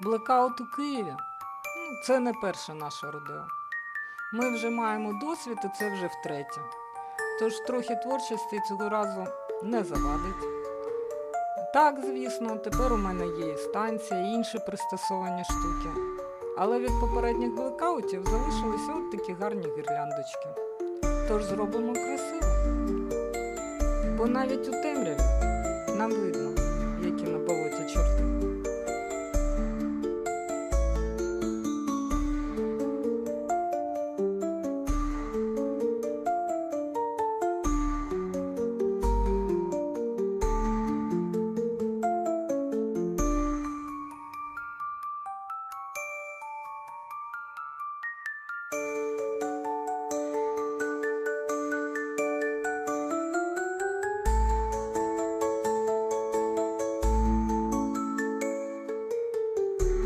Блекаут у Києві ну, це не перше наше родео. Ми вже маємо досвід і це вже втретє. Тож трохи творчості цього разу не завадить. Так, звісно, тепер у мене є і станція, і інші пристосовані штуки. Але від попередніх блекаутів залишилися от такі гарні гірляндочки. Тож зробимо красиво. Бо навіть у темряві нам видно.